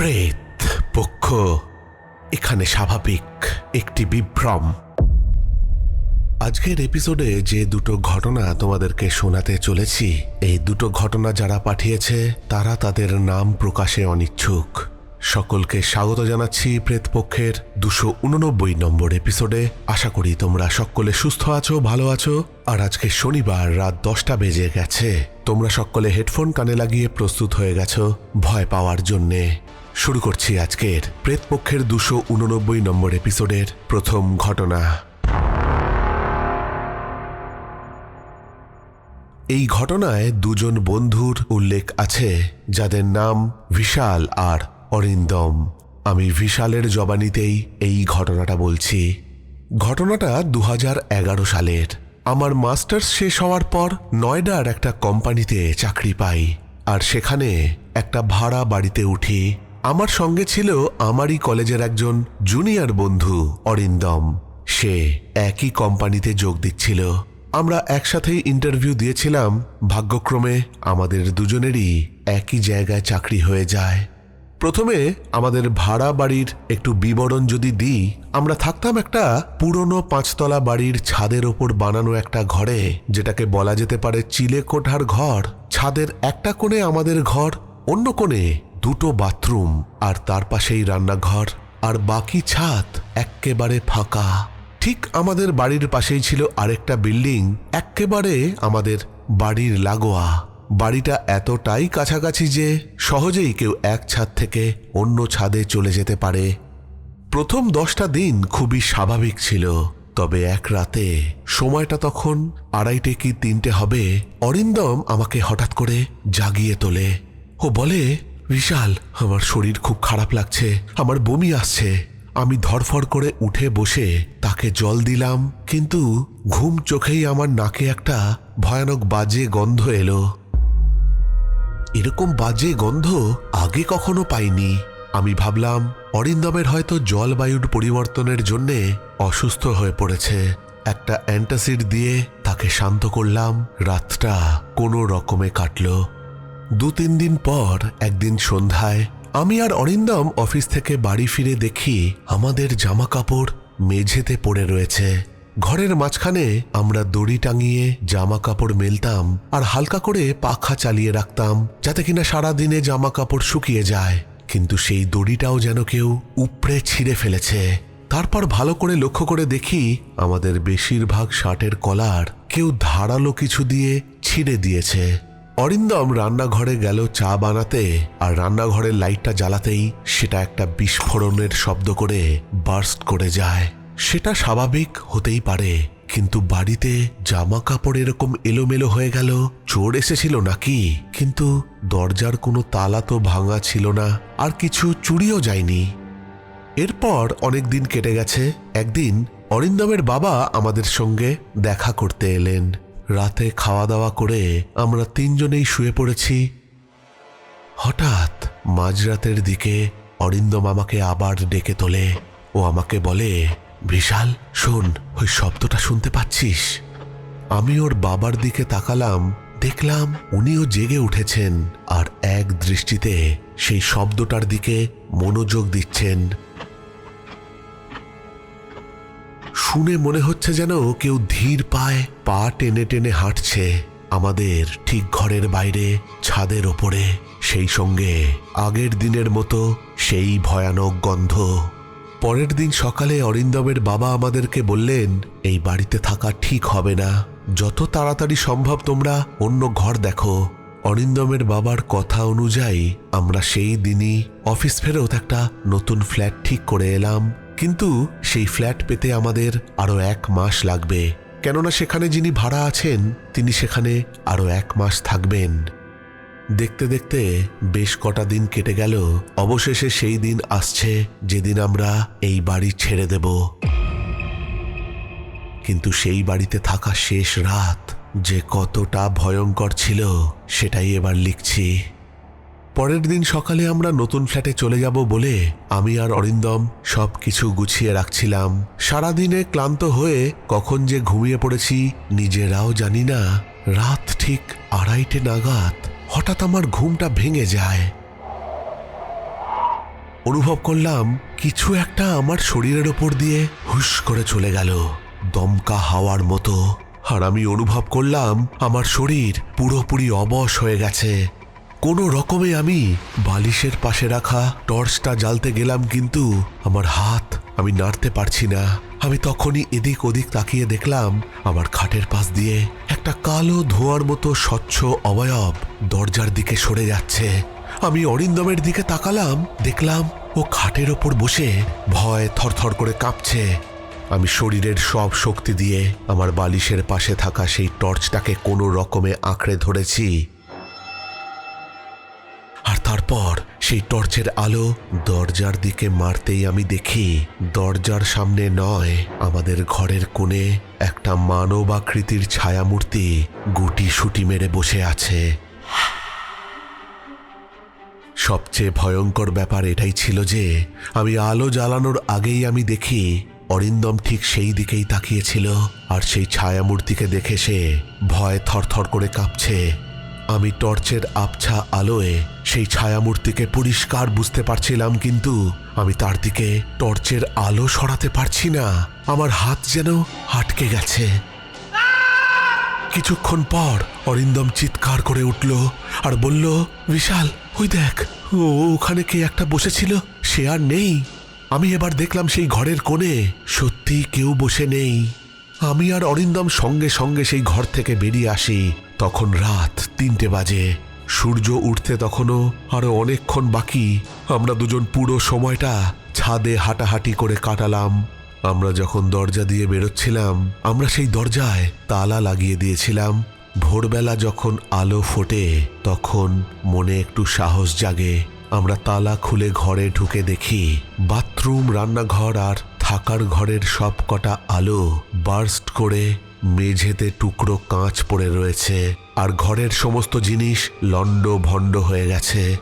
প্রেত পক্ষ, এখানে স্বাভাবিক একটি বিভ্রম। আজকের এপিসোডে যে দুটো ঘটনা তোমাদেরকে শোনাতে চলেছি, এই দুটো ঘটনা যারা পাঠিয়েছে, তারা তাদের নাম প্রকাশে অনিচ্ছুক। সকলকে স্বাগত জানাচ্ছি প্রেতপক্ষের দুশো উননব্বই নম্বর এপিসোডে আশা করি তোমরা সকলে সুস্থ আছো, ভালো আছো। আর আজকে শনিবার রাত দশটা বেজে গেছে। তোমরা সকলে হেডফোন কানে লাগিয়ে প্রস্তুত হয়ে গেছো, ভয় পাওয়ার জন্যে। শুরু করছি আজকের প্রেতপক্ষের দুশো উননব্বই নম্বর এপিসোডের প্রথম ঘটনা। এই ঘটনায় দুজন বন্ধুর উল্লেখ আছে, যাদের নাম বিশাল আর অরিন্দম। আমি বিশালের জবানিতেই এই ঘটনাটা বলছি। ঘটনাটা দু হাজার এগারো সালের। আমার মাস্টার্স শেষ হওয়ার পর নয়ডার একটা কোম্পানিতে চাকরি পাই, আর সেখানে একটা ভাড়া বাড়িতে উঠি আমার সঙ্গে ছিল আমারই কলেজের একজন জুনিয়র বন্ধু, অরিন্দম। সে একই কোম্পানিতে যোগ দিচ্ছিল। আমরা একসাথেই ইন্টারভিউ দিয়েছিলাম। ভাগ্যক্রমে আমাদের দুজনেরই একই জায়গায় চাকরি হয়ে যায়। প্রথমে আমাদের ভাড়া বাড়ির একটু বিবরণ যদি দিই, আমরা থাকতাম একটা পুরনো পাঁচতলা বাড়ির ছাদের ওপর বানানো একটা ঘরে, যেটাকে বলা যেতে পারে চিলে কোঠার ঘর। ছাদের একটা কোণে আমাদের ঘর, অন্য কোণে দুটো বাথরুম আর তার পাশেই রান্নাঘর, আর বাকি ছাদ এক্কেবারে ফাঁকা। ঠিক আমাদের বাড়ির পাশেই ছিল আরেকটা বিল্ডিং, এক্কেবারে আমাদের বাড়ির লাগোয়া। বাড়িটা এতটাই কাছাকাছি যে সহজেই কেউ এক ছাদ থেকে অন্য ছাদে চলে যেতে পারে। প্রথম দশটা দিন খুবই স্বাভাবিক ছিল, তবে এক রাতে সময়টা তখন আড়াইটে কি তিনটে হবে, অরিন্দম আমাকে হঠাৎ করে জাগিয়ে তোলে। ও বলে বিশাল, আমার শরীর খুব খারাপ লাগছে, আমার বমি আসছে। আমি ধরফর করে উঠে বসে তাকে জল দিলাম, কিন্তু ঘুম চোখেই আমার নাকে একটা ভয়ানক বাজে গন্ধ এলো। এরকম বাজে গন্ধ আগে কখনো পাইনি। আমি ভাবলাম, অরিন্দমের হয়তো জলবায়ুর পরিবর্তনের জন্যে অসুস্থ হয়ে পড়েছে। একটা অ্যান্টাসিড দিয়ে তাকে শান্ত করলাম, রাতটা কোনো রকমে কাটল। দু তিন দিন পর একদিন সন্ধ্যায় আমি আর অরিন্দম অফিস থেকে বাড়ি ফিরে দেখি আমাদের জামা কাপড় মেঝেতে পড়ে রয়েছে। ঘরের মাঝখানে আমরা দড়ি টাঙিয়ে জামা কাপড় মেলতাম আর হালকা করে পাখা চালিয়ে রাখতাম যাতে কিনা সারা দিনে জামা কাপড় শুকিয়ে যায়। কিন্তু সেই দড়িটাও যেন কেউ উপড়ে ছিঁড়ে ফেলেছে। তারপর ভালো করে লক্ষ্য করে দেখি আমাদের বেশিরভাগ শার্টের কলার কেউ ধারালো কিছু দিয়ে ছিঁড়ে দিয়েছে। অরিন্দম রান্নাঘরে গেল চা বানাতে আর রান্নাঘরের লাইটটা জ্বালাতেই সেটা একটা বিস্ফোরণের শব্দ করে বার্স্ট করে যায়। সেটা স্বাভাবিক হতেই পারে, কিন্তু বাড়িতে জামা কাপড় এরকম এলোমেলো হয়ে গেল, চোর এসেছিল নাকি? কিন্তু দরজার কোনো তালা তো ভাঙা ছিল না, আর কিছু চুরিও যায়নি। এরপর অনেক দিন কেটে গেছে, একদিন অরিন্দমের বাবা আমাদের সঙ্গে দেখা করতে এলেন। রাতে খাওয়া দাওয়া করে আমরা তিনজনেই শুয়ে পড়েছি। হঠাৎ মাঝরাতের দিকে অরিন্দম আমাকে আবার ডেকে তোলে। ও আমাকে বলে, বিশাল, শোন, ওই শব্দটা শুনতে পাচ্ছিস? আমি ওর বাবার দিকে তাকালাম, দেখলাম উনিও জেগে উঠেছেন আর এক দৃষ্টিতে সেই শব্দটার দিকে মনোযোগ দিচ্ছেন। শুনে মনে হচ্ছে যেন কেউ ধীর পায় পা টেনে টেনে হাঁটছে আমাদের ঠিক ঘরের বাইরে, ছাদের ওপরে। সেই সঙ্গে আগের দিনের মতো সেই ভয়ানক গন্ধ। পরের দিন সকালে অরিন্দমের বাবা আমাদেরকে বললেন, এই বাড়িতে থাকা ঠিক হবে না। যত তাড়াতাড়ি সম্ভব তোমরা অন্য ঘর দেখো। অরিন্দমের বাবার কথা অনুযায়ী আমরা সেই দিনই অফিস ফেরত একটা নতুন ফ্ল্যাট ঠিক করে এলাম। কিন্তু সেই ফ্ল্যাট পেতে আমাদের আরও এক মাস লাগবে। কেননা সেখানে যিনি ভাড়া আছেন, তিনি সেখানে আরও এক মাস থাকবেন। দেখতে দেখতে বেশ কটা দিন কেটে গেল, অবশেষে সেই দিন আসছে যেদিন আমরা এই বাড়ি ছেড়ে দেব। কিন্তু সেই বাড়িতে থাকা শেষ রাত যে কতটা ভয়ঙ্কর ছিল, সেটাই এবার লিখছি। পরের দিন সকালে আমরা নতুন ফ্ল্যাটে চলে যাব বলে আমি আর অরিন্দম সব কিছু গুছিয়ে রাখছিলাম। সারাদিনে ক্লান্ত হয়ে কখন যে ঘুমিয়ে পড়েছি নিজেরাও জানি না। রাত ঠিক আড়াইটে নাগাদ হঠাৎ আমার ঘুমটা ভেঙে যায়। অনুভব করলাম কিছু একটা আমার শরীরের ওপর দিয়ে হুশ করে চলে গেল। দমকা হাওয়ার মতো। আর আমি অনুভব করলাম আমার শরীর পুরোপুরি অবশ হয়ে গেছে। কোনো রকমে আমি বালিশের পাশে রাখা টর্চটা জ্বালতে গেলাম, কিন্তু আমার হাত আমি নাড়তে পারছি না। আমি তখনই এদিক ওদিক তাকিয়ে দেখলাম, আমার খাটের পাশ দিয়ে একটা কালো ধোঁয়ার মতো স্বচ্ছ অবয়ব দরজার দিকে সরে যাচ্ছে। আমি অরিন্দমের দিকে তাকালাম, দেখলাম ও খাটের ওপর বসে ভয় থরথর করে কাঁপছে। আমি শরীরের সব শক্তি দিয়ে আমার বালিশের পাশে থাকা সেই টর্চটাকে কোনো রকমে আঁকড়ে ধরেছি। তারপর সেই টর্চের আলো দরজার দিকে মারতেই আমি দেখি দরজার সামনে নয়, আমাদের ঘরের কোণে একটা মানব আকৃতির ছায়ামূর্তি গুটি সুটি মেরে বসে আছে। সবচেয়ে ভয়ঙ্কর ব্যাপার এটাই ছিল যে, আমি আলো জ্বালানোর আগেই আমি দেখি অরিন্দম ঠিক সেই দিকেই তাকিয়েছিল আর সেই ছায়ামূর্তিকে দেখে সে ভয় থরথর করে কাঁপছে। আমি টর্চের আবছা আলোয় সেই ছায়ামূর্তিকে পরিষ্কার বুঝতে পারছিলাম, কিন্তু আমি তার দিকে টর্চের আলো সরাতে পারছি না। আমার হাত যেন আটকে গেছে। কিছুক্ষণ পর অরিন্দম চিৎকার করে উঠল আর বলল, বিশাল, ওই দেখ, ও ওখানে কে একটা বসেছিল? সে আর নেই। আমি এবার দেখলাম সেই ঘরের কোণে সত্যি কেউ বসে নেই। আমি আর অরিন্দম সঙ্গে সঙ্গে সেই ঘর থেকে বেরিয়ে আসি। তখন রাত তিনটে বাজে। সূর্য উঠতে তখনও আরও অনেকক্ষণ বাকি। আমরা দুজন পুরো সময়টা ছাদে হাঁটাহাঁটি করে কাটালাম। আমরা যখন দরজা দিয়ে বেরোচ্ছিলাম, আমরা সেই দরজায় তালা লাগিয়ে দিয়েছিলাম। ভোরবেলা যখন আলো ফোটে, তখন মনে একটু সাহস জাগে। আমরা তালা খুলে ঘরে ঢুকে দেখি, বাথরুম, রান্নাঘর আর থাকার ঘরের সব কটা আলো বার্স্ট করে মেঝেতে টুকরো কাঁচ পড়ে রয়েছে আর ঘরের সমস্ত জিনিস লণ্ড ভণ্ড হয়ে গেছে।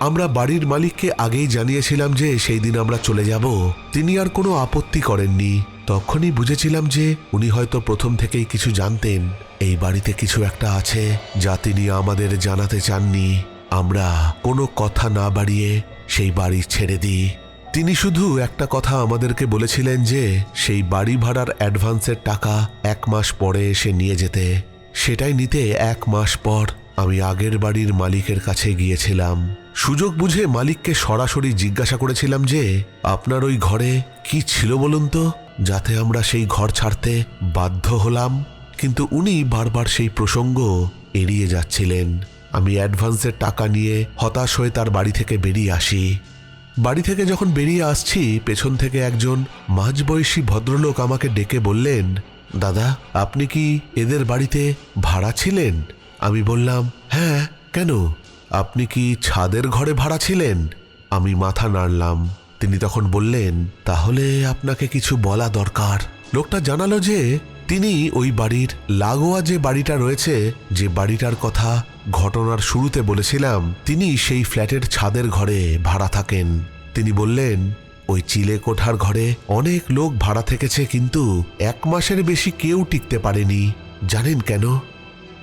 আমরা বাড়ির মালিককে আগেই জানিয়েছিলাম যে সেই দিন আমরা চলে যাব। তিনি আর কোনো আপত্তি করেননি। তখনই বুঝেছিলাম যে উনি হয়তো প্রথম থেকেই কিছু জানতেন। এই বাড়িতে কিছু একটা আছে যা তিনি আমাদের জানাতে চাননি। আমরা কোনো কথা না বাড়িয়ে সেই বাড়ি ছেড়ে দিই। তিনি শুধু একটা কথা আমাদেরকে বলেছিলেন যে, সেই বাড়ি ভাড়ার অ্যাডভান্সের টাকা এক মাস পরে এসে নিয়ে যেতে। সেটাই নিতে এক মাস পর আমি আগের বাড়ির মালিকের কাছে গিয়েছিলাম। সুযোগ বুঝে মালিককে সরাসরি জিজ্ঞাসা করেছিলাম যে, আপনার ওই ঘরে কি ছিল বলুন তো? যাতে আমরা সেই ঘর ছাড়তে বাধ্য হলাম। কিন্তু উনি বারবার সেই প্রসঙ্গ এড়িয়ে যাচ্ছিলেন। আমি অ্যাডভান্সের টাকা নিয়ে হতাশ হয়ে তার বাড়ি থেকে বেরিয়ে আসি। বাড়ি থেকে যখন বেরিয়ে আসছি, পেছন থেকে একজন মাঝবয়সী ভদ্রলোক আমাকে ডেকে বললেন, দাদা, আপনি কি এদের বাড়িতে ভাড়া ছিলেন? আমি বললাম হ্যাঁ কেন? আপনি কি ছাদের ঘরে ভাড়া ছিলেন? আমি মাথা নাড়লাম। তিনি তখন বললেন, তাহলে আপনাকে কিছু বলা দরকার। লোকটা জানালো যে, তিনি ওই বাড়ির লাগোয়া যে বাড়িটা রয়েছে, যে বাড়িটার কথা ঘটনার শুরুতে বলেছিলাম, তিনি সেই ফ্ল্যাটের ছাদের ঘরে ভাড়া থাকেন। তিনি বললেন, ওই চিলে কোঠার ঘরে অনেক লোক ভাড়া থেকেছে, কিন্তু এক মাসের বেশি কেউ টিকতে পারেনি। জানেন কেন?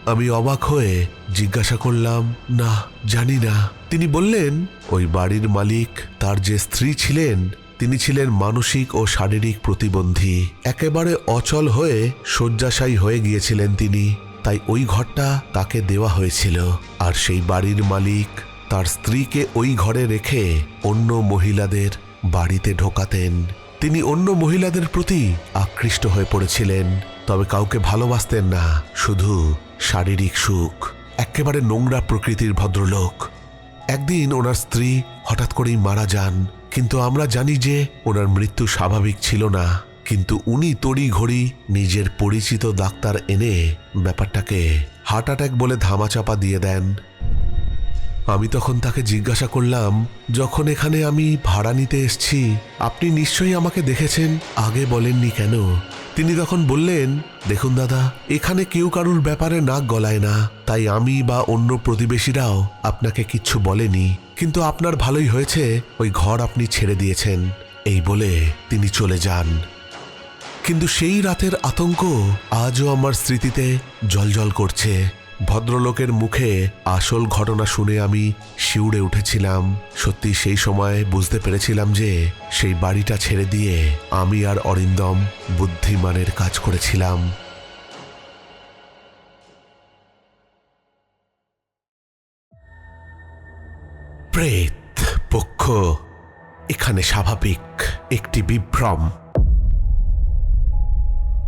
আমি অবাক হয়ে জিজ্ঞাসা করলাম, না, জানি না। তিনি বললেন, ওই বাড়ির মালিক, তার যে স্ত্রী ছিলেন, তিনি ছিলেন মানসিক ও শারীরিক প্রতিবন্ধী। একেবারে অচল হয়ে শয্যাশায়ী হয়ে গিয়েছিলেন তিনি। তাই ওই ঘরটা তাকে দেওয়া হয়েছিল। আর সেই বাড়ির মালিক তার স্ত্রীকে ওই ঘরে রেখে অন্য মহিলাদের বাড়িতে ঢোকাতেন। তিনি অন্য মহিলাদের প্রতি আকৃষ্ট হয়ে পড়েছিলেন, তবে কাউকে ভালোবাসতেন না, শুধু শারীরিক সুখ, একেবারে নোংরা প্রকৃতির ভদ্রলোক। একদিন ওনার স্ত্রী হঠাৎ করেই মারা যান, কিন্তু আমরা জানি যে ওনার মৃত্যু স্বাভাবিক ছিল না। কিন্তু উনি তড়ি ঘড়ি নিজের পরিচিত ডাক্তার এনে ব্যাপারটাকে হার্ট অ্যাটাক বলে ধামাচাপা দিয়ে দেন। আমি তখন তাকে জিজ্ঞাসা করলাম, যখন এখানে আমি ভাড়া নিতে এসছি, আপনি নিশ্চয়ই আমাকে দেখেছেন? আগে বলেননি কেন? তিনি তখন বললেন, দেখুন দাদা, এখানে কেউ কারুর ব্যাপারে নাক গলায় না, তাই আমি বা অন্য প্রতিবেশীরাও আপনাকে কিচ্ছু বলেনি। কিন্তু আপনার ভালোই হয়েছে, ওই ঘর আপনি ছেড়ে দিয়েছেন। এই বলে তিনি চলে যান। কিন্তু সেই রাতের আতঙ্ক আজও আমার স্মৃতিতে জলজল করছে। ভদ্রলোকের মুখে আসল ঘটনা শুনে আমি শিউড়ে উঠেছিলাম। সত্যি সেই সময় বুঝতে পেরেছিলাম যে সেই বাড়িটা ছেড়ে দিয়ে আমি আর অরিন্দম বুদ্ধিমানের কাজ করেছিলাম। প্রেত, পক্ষ, এখানে স্বাভাবিক একটি বিভ্রম।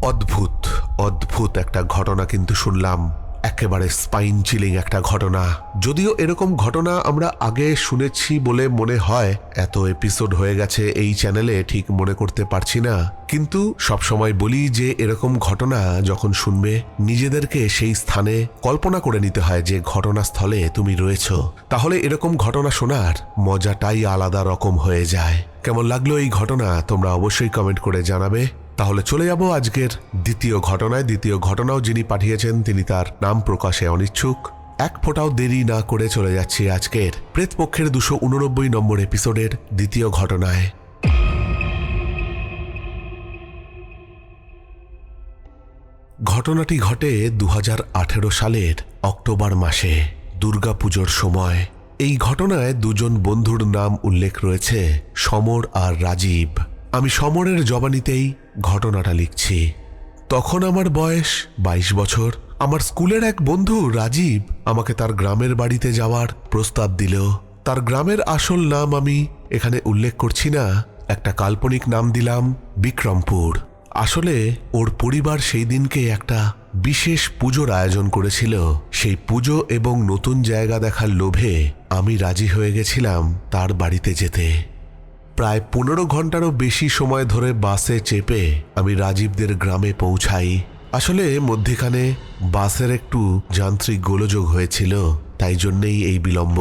অদ্ভুত অদ্ভুত একটা ঘটনা কিন্তু শুনলাম। একেবারে স্পাইন চিলিং একটা ঘটনা। যদিও এরকম ঘটনা আমরা আগে শুনেছি বলে মনে হয়, এত এপিসোড হয়ে গেছে এই চ্যানেলে ঠিক মনে করতে পারছি না। কিন্তু সবসময় বলি যে এরকম ঘটনা যখন শুনবে, নিজেদেরকে সেই স্থানে কল্পনা করে নিতে হয় যে ঘটনাস্থলে তুমি রয়েছ। তাহলে এরকম ঘটনা শোনার মজাটাই আলাদা রকম হয়ে যায়। কেমন লাগল এই ঘটনা তোমরা অবশ্যই কমেন্ট করে জানাবে। তাহলে চলে যাব আজকের দ্বিতীয় ঘটনায়। দ্বিতীয় ঘটনাও যিনি পাঠিয়েছেন, তিনি তার নাম প্রকাশে অনিচ্ছুক। এক ফোঁটাও দেরি না করে চলে যাচ্ছি আজকের প্রেতপক্ষের দুশো উননব্বই নম্বর এপিসোডের দ্বিতীয় ঘটনায়। ঘটনাটি ঘটে দু হাজার আঠেরো সালের অক্টোবর মাসে, দুর্গাপুজোর সময়। এই ঘটনায় দুজন বন্ধুর নাম উল্লেখ রয়েছে, সমর আর রাজীব। আমি সমরের জবানিতেই ঘটনাটা লিখছি। তখন আমার বয়স ২২ বছর। আমার স্কুলের এক বন্ধু রাজীব আমাকে তার গ্রামের বাড়িতে যাওয়ার প্রস্তাব দিল। তার গ্রামের আসল নাম আমি এখানে উল্লেখ করছি না। একটা কাল্পনিক নাম দিলাম, বিক্রমপুর। আসলে ওর পরিবার সেই দিনকে একটা বিশেষ পুজোর আয়োজন করেছিল। সেই পুজো এবং নতুন জায়গা দেখার লোভে আমি রাজি হয়ে গেছিলাম তার বাড়িতে যেতে। প্রায় পনেরো ঘন্টারও বেশি সময় ধরে বাসে চেপে আমি রাজীবদের গ্রামে পৌঁছাই। আসলে মধ্যেখানে বাসের একটু যান্ত্রিক গোলযোগ হয়েছিল, তাই জন্যেই এই বিলম্ব।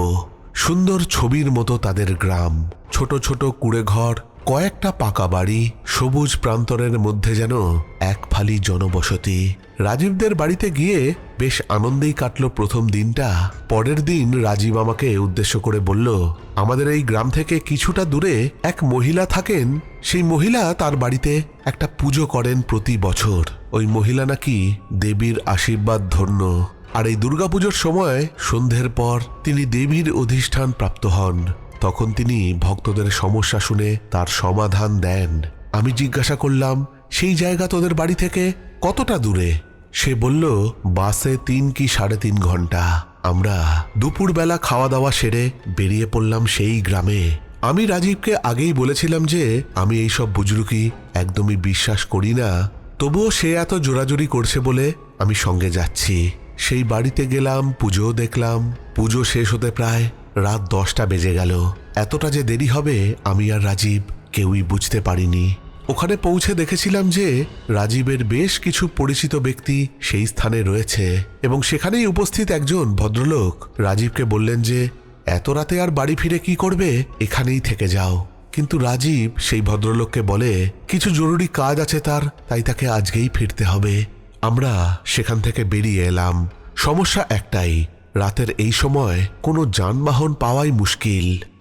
সুন্দর ছবির মতো তাদের গ্রাম, ছোট ছোট কুড়ে ঘর কয়েকটা পাকা বাড়ি, সবুজ প্রান্তরের মধ্যে যেন এক ফালি জনবসতি। রাজীবদের বাড়িতে গিয়ে বেশ আনন্দেই কাটল প্রথম দিনটা। পরের দিন রাজীব আমাকে উদ্দেশ্য করে বলল, আমাদের এই গ্রাম থেকে কিছুটা দূরে এক মহিলা থাকেন। সেই মহিলা তার বাড়িতে একটা পুজো করেন প্রতি বছর। ওই মহিলা নাকি দেবীর আশীর্বাদ ধন্য। আর এই দুর্গাপুজোর সময় সন্ধ্যের পর তিনি দেবীর অধিষ্ঠান প্রাপ্ত হন। তখন তিনি ভক্তদের সমস্যা শুনে তার সমাধান দেন। আমি জিজ্ঞাসা করলাম, সেই জায়গা তোদের বাড়ি থেকে কতটা দূরে? সে বলল, বাসে তিন কি সাড়ে তিন ঘণ্টা। আমরা দুপুরবেলা খাওয়া দাওয়া সেরে বেরিয়ে পড়লাম সেই গ্রামে। আমি রাজীবকে আগেই বলেছিলাম যে, আমি এইসব বুজরুকি একদমই বিশ্বাস করি না। তবুও সে এত জোরাজুরি করছে বলে আমি সঙ্গে যাচ্ছি। সেই বাড়িতে গেলাম পুজো দেখলাম। পুজো শেষ হতে প্রায় রাত দশটা বেজে গেল। এতটা যে দেরি হবে, আমি আর রাজীব কেউই বুঝতে পারিনি। ওখানে পৌঁছে দেখেছিলাম যে রাজীবের বেশ কিছু পরিচিত ব্যক্তি সেই স্থানে রয়েছে এবং সেখানেই উপস্থিত একজন ভদ্রলোক। রাজীবকে বললেন যে, এত রাতে আর বাড়ি ফিরে কি করবে? এখানেই থেকে যাও। কিন্তু রাজীব সেই ভদ্রলোককে বলে, কিছু জরুরি কাজ আছে তার, তাই তাকে আজকেই ফিরতে হবে। আমরা সেখান থেকে বেরিয়ে এলাম। সমস্যা একটাই, রাতের এই সময় কোনো যানবাহন পাওয়াই মুশকিল।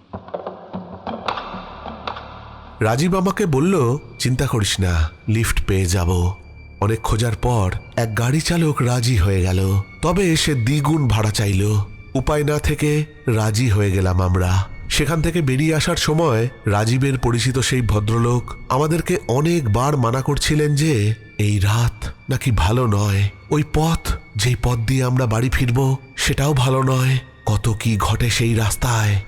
রাজীব আমাকে বলল, চিন্তা করিস না, লিফট পেয়ে যাব। অনেক খোঁজার পর এক গাড়ি চালক রাজি হয়ে গেল। তবে সে দ্বিগুণ ভাড়া চাইল। উপায় না থেকে রাজি হয়ে গেলাম আমরা। সেখান থেকে বেরিয়ে আসার সময় রাজীবের পরিচিত সেই ভদ্রলোক আমাদেরকে অনেকবার মানা করছিলেন যে, এই রাত নাকি ভালো নয়। ওই পথ, যেই পথ দিয়ে আমরা বাড়ি ফিরব, সেটাও ভালো নয়। কত কি ঘটে সেই রাস্তায়।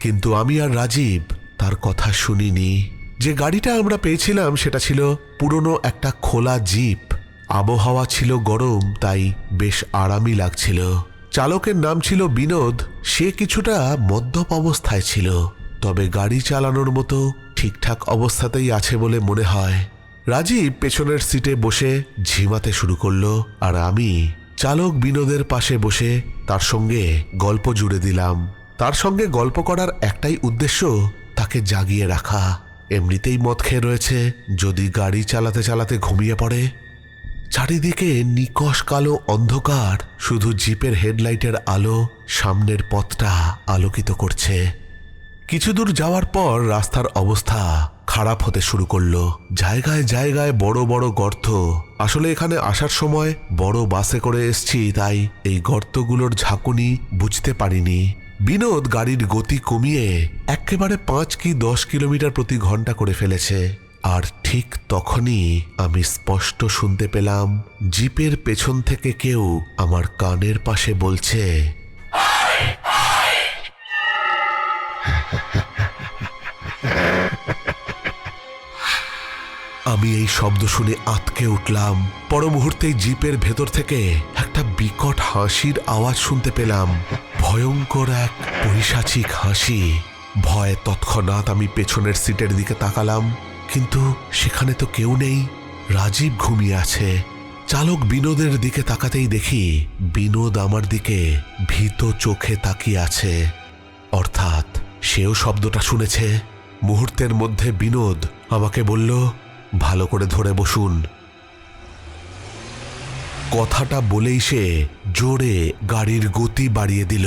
কিন্তু আমি আর রাজীব তার কথা শুনিনি। যে গাড়িটা আমরা পেয়েছিলাম সেটা ছিল পুরনো একটা খোলা জিপ। আবহাওয়া ছিল গরম, তাই বেশ আরামই লাগছিল। চালকের নাম ছিল বিনোদ, সে কিছুটা মদ্যপ অবস্থায় ছিল। তবে গাড়ি চালানোর মতো ঠিকঠাক অবস্থাতেই আছে বলে মনে হয়। রাজীব পেছনের সিটে বসে ঝিমাতে শুরু করল, আর আমি চালক বিনোদের পাশে বসে তার সঙ্গে গল্প জুড়ে দিলাম। তার সঙ্গে গল্প করার একটাই উদ্দেশ্য, তাকে জাগিয়ে রাখা। এমনিতেই মদ খেয়ে রয়েছে, যদি গাড়ি চালাতে চালাতে ঘুমিয়ে পড়ে। চারিদিকে নিকশ কালো অন্ধকার, শুধু জিপের হেডলাইটের আলো সামনের পথটা আলোকিত করছে। কিছু দূর যাওয়ার পর রাস্তার অবস্থা খারাপ হতে শুরু করল। জায়গায় জায়গায় বড় বড় গর্ত। আসলে এখানে আসার সময় বড় বাসে করে এসছি, তাই এই গর্তগুলোর ঝাঁকুনি বুঝতে পারিনি। বিনোদ গাড়ির গতি কমিয়ে একেবারে পাঁচ কি দশ কিলোমিটার প্রতি ঘণ্টা করে ফেলেছে। আর ঠিক তখনই আমি স্পষ্ট শুনতে পেলাম, জিপের পেছন থেকে কেউ আমার কানের পাশে বলছে, আমি এই শব্দ শুনে আতকে উঠলাম। পর মুহূর্তেই জিপের ভেতর থেকে একটা বিকট হাসির আওয়াজ শুনতে পেলাম। ভয়ঙ্কর এক পৈশাচিক হাসি। ভয়ে তৎক্ষণাৎ আমি পেছনের সিটের দিকে তাকালাম, কিন্তু সেখানে তো কেউ নেই। রাজীব ঘুমিয়ে আছে। চালক বিনোদের দিকে তাকাতেই দেখি বিনোদ আমার দিকে ভীত চোখে তাকিয়ে আছে। অর্থাৎ সেও শব্দটা শুনেছে। মুহূর্তের মধ্যে বিনোদ আমাকে বলল, ভালো করে ধরে বসুন। কথাটা বলেই সে জোরে গাড়ির গতি বাড়িয়ে দিল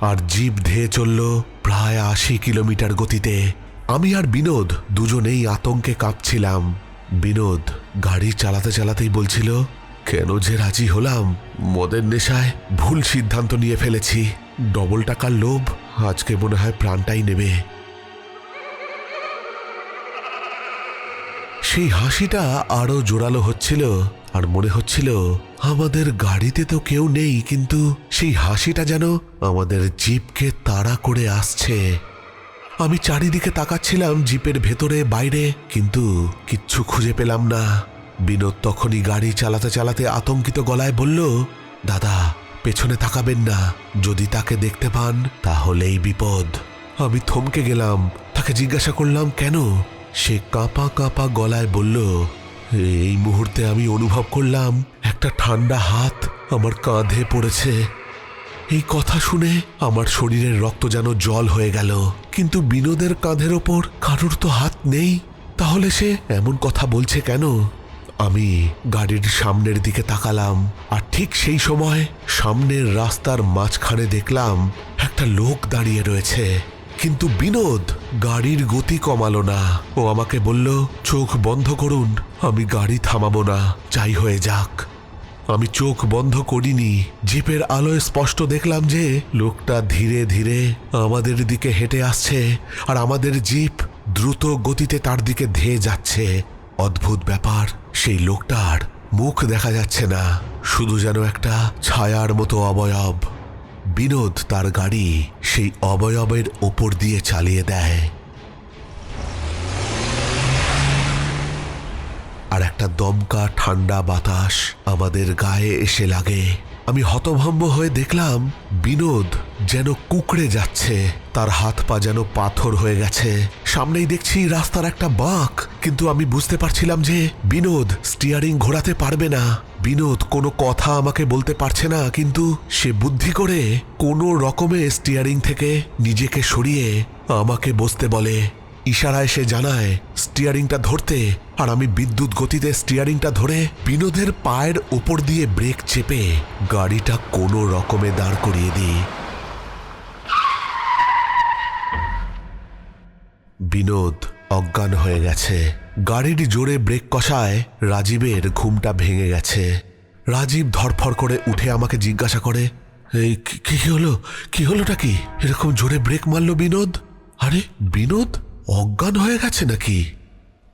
আর জিপ ধেয়ে চলল প্রায় আশি কিলোমিটার গতিতে। আমি আর বিনোদ দুজনেই আতঙ্কে কাঁপছিলাম। বিনোদ গাড়ি চালাতে চালাতেই বলছিল, কেন যে রাজি হলাম, মদের নেশায় ভুল সিদ্ধান্ত নিয়ে ফেলেছি। ডবল টাকার লোভ আজকে মনে হয় প্রাণটাই নেবে। সেই হাসিটা আরও জোরালো হচ্ছিল আর মনে হচ্ছিল, আমাদের গাড়িতে তো কেউ নেই, কিন্তু সেই হাসিটা যেন আমাদের জিপকে তাড়া করে আসছে। আমি চারিদিকে তাকাচ্ছিলাম জিপের ভেতরে, বাইরে, কিন্তু কিচ্ছু খুঁজে পেলাম না। বিনোদ তখনই গাড়ি চালাতে চালাতে আতঙ্কিত গলায় বলল, দাদা, পেছনে তাকাবেন না। যদি তাকে দেখতে পান, তাহলেই বিপদ। আমি থমকে গেলাম। তাকে জিজ্ঞাসা করলাম, কেন? সে কাঁপা কাঁপা গলায় বলল এই মুহূর্তে আমি অনুভব করলাম একটা ঠান্ডা হাত আমার কাঁধে পড়েছে। এই কথা শুনে আমার শরীরের রক্ত যেন জল হয়ে গেল। কিন্তু বিনোদের কাঁধের ওপর কারুর তো হাত নেই। তাহলে সে এমন কথা বলছে কেন? আমি গাড়ির সামনের দিকে তাকালাম আর ঠিক সেই সময় সামনের রাস্তার মাঝখানে দেখলাম একটা লোক দাঁড়িয়ে রয়েছে। কিন্তু বিনোদ গাড়ির গতি কমালো না। ও আমাকে বলল, চোখ বন্ধ করুন, আমি গাড়ি থামাবো না। যাই হয়ে যাক। আমি চোখ বন্ধ করিনি। জিপের আলোয় স্পষ্ট দেখলাম যে, লোকটা ধীরে ধীরে আমাদের দিকে হেঁটে আসছে, আর আমাদের জিপ দ্রুত গতিতে তার দিকে ধেয়ে যাচ্ছে। অদ্ভুত ব্যাপার, সেই লোকটার মুখ দেখা যাচ্ছে না। শুধু যেন একটা ছায়ার মতো অবয়ব। বিনোদ তার গাড়ি সেই অবয়বের ওপর দিয়ে চালিয়ে দেয়। আর একটা দমকা ঠান্ডা বাতাস আমাদের গায়ে এসে লাগে। আমি হতভম্ব হয়ে দেখলাম বিনোদ যেন কুকড়ে যাচ্ছে, তার হাত পা যেন পাথর হয়ে গেছে। সামনেই দেখছি রাস্তার একটা বাঁক, কিন্তু আমি বুঝতে পারছিলাম যে বিনোদ স্টিয়ারিং ঘোরাতে পারবে না। বিনোদ কোনো কথা আমাকে বলতে পারছে না, কিন্তু সে বুদ্ধি করে কোনো রকমে স্টিয়ারিং থেকে নিজেকে সরিয়ে আমাকে বসতে বলে। ইশারায় সে জানায় স্টিয়ারিংটা ধরতে আর আমি বিদ্যুৎ গতিতে স্টিয়ারিংটা ধরে বিনোদের পায়ের ওপর দিয়ে ব্রেক চেপে গাড়িটা কোনো রকমে দাঁড় করিয়ে দিই। বিনোদ অজ্ঞান হয়ে গেছে। গাড়ির জোরে ব্রেক কষায় রাজীবের ঘুমটা ভেঙে গেছে। রাজীব ধরফর করে উঠে আমাকে জিজ্ঞাসা করে, এই কি- হলো? কি হলোটা কি? এরকম জোরে ব্রেক মারলো বিনোদ? আরে, বিনোদ? অজ্ঞান হয়ে গেছে নাকি?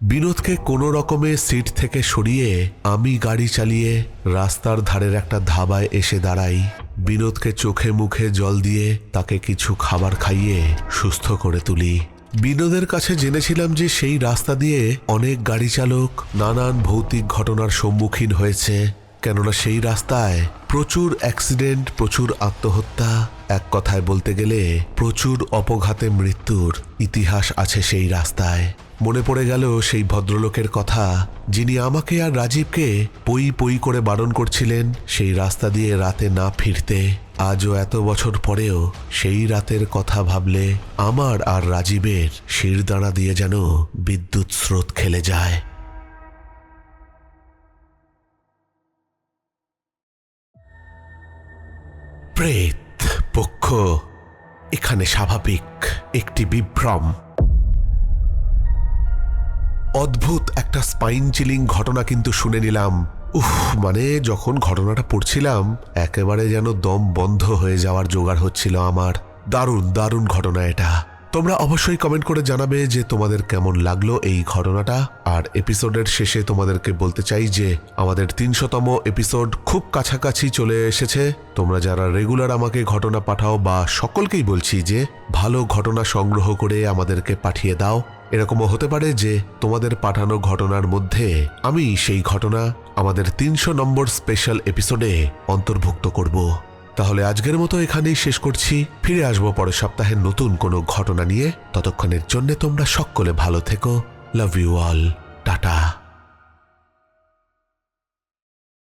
বিনোদকে কোনো রকমে সিট থেকে সরিয়ে আমি গাড়ি চালিয়ে রাস্তার ধারের একটা ধাবায় এসে দাঁড়াই। বিনোদকে চোখে মুখে জল দিয়ে তাকে কিছু খাবার খাইয়ে সুস্থ করে তুলি। বিনোদের কাছে জেনেছিলাম যে সেই রাস্তা দিয়ে অনেক গাড়ি চালক নানান ভৌতিক ঘটনার সম্মুখীন হয়েছে, কেননা সেই রাস্তায় প্রচুর অ্যাক্সিডেন্ট, প্রচুর আত্মহত্যা। এক কথায় বলতে গেলে, প্রচুর অপঘাতে মৃত্যুর ইতিহাস আছে সেই রাস্তায়। মনে পড়ে গেল সেই ভদ্রলোকের কথা, যিনি আমাকে আর রাজীবকে পই পই করে বারণ করছিলেন সেই রাস্তা দিয়ে রাতে না ফিরতে। আজও এত বছর পরেও সেই রাতের কথা ভাবলে আমার আর রাজীবের শিরদাঁড়া দিয়ে যেন বিদ্যুৎ স্রোত খেলে যায়। প্রেত, পক্ষ, এখানে স্বাভাবিক একটি বিভ্রম। অদ্ভুত একটা স্পাইন চিলিং ঘটনা কিন্তু শুনে নিলাম। উফ মানে যখন ঘটনাটা পড়ছিলাম, একেবারে যেন দম বন্ধ হয়ে যাওয়ার জোগাড় হচ্ছিল আমার। দারুণ দারুণ ঘটনা এটা। তোমরা অবশ্যই কমেন্ট করে জানাবে যে তোমাদের কেমন লাগল এই ঘটনাটা। আর এপিসোডের শেষে তোমাদেরকে বলতে চাই যে, আমাদের তিনশোতম এপিসোড খুব কাছাকাছি চলে এসেছে। তোমরা যারা রেগুলার আমাকে ঘটনা পাঠাও বা সকলকেই বলছি যে, ভালো ঘটনা সংগ্রহ করে আমাদেরকে পাঠিয়ে দাও। এরকমও হতে পারে যে তোমাদের পাঠানো ঘটনার মধ্যে আমি সেই ঘটনা আমাদের তিনশো নম্বর স্পেশাল এপিসোডে অন্তর্ভুক্ত করব। তাহলে আজকের মতো এখানেই শেষ করছি। ফিরে আসব পরের সপ্তাহে নতুন কোনো ঘটনা নিয়ে। ততক্ষণের জন্য তোমরা সকলে ভালো থেকো। Love you all tata.